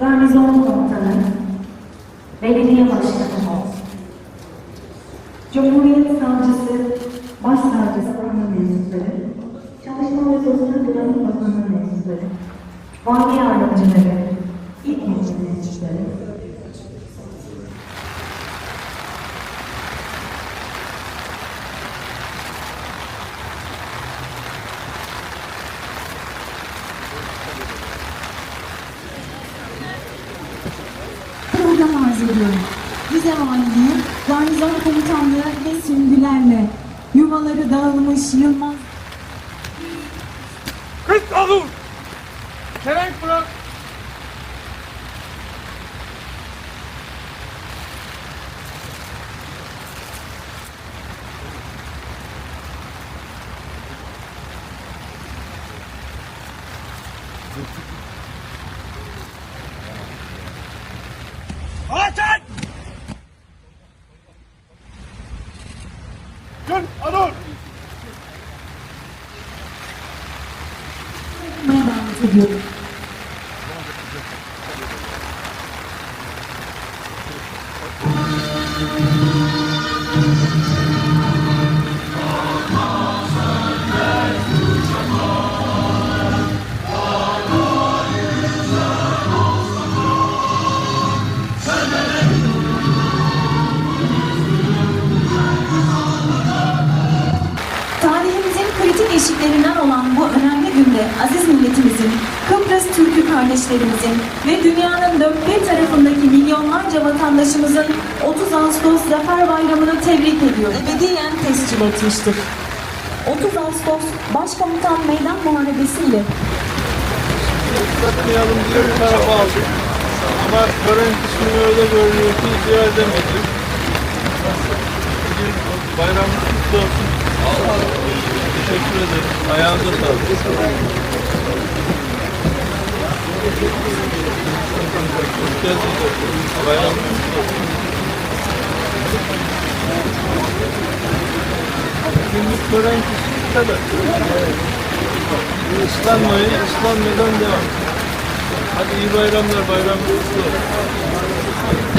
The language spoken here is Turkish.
garnizon komutanı, belediye başkanı, Cumhuriyet Savcısı, Başsavcısı Bakanlığı mensupları, Çalışma ve Sosyal Güvenlik Bakanlığı mensupları, Vali yardımcıları, ediyorum. Rize Valiliği, Garnizon Komutanlığı ve süngülerle yuvaları dağılmış Yılmaz Kız alın! Çelenk bırak! Açın! Gün alın! yapmaya davet kritik eşiklerinden olan bu önemli günde aziz milletimizin, Kıbrıs Türk'ü kardeşlerimizin ve dünyanın dört bir tarafındaki milyonlarca vatandaşımızın 30 Ağustos Zafer Bayramı'nı tebrik ediyor. Ebediyen tescil etmiştir. 30 Ağustos Başkomutan Meydan Muharebesi ile Satmayalım diye bir tarafa aldık. Ama tören kısmını öyle görünüyor ki icra edemedik. Bugün bayramımız kutlu olsun. Teşekkür ederim. Ayağınıza sağlık. Olsun. Günlük tören kısmı bu kadar. Islanmayın, ıslanmadan devam. Hadi iyi bayramlar, bayramınız kutlu olsun.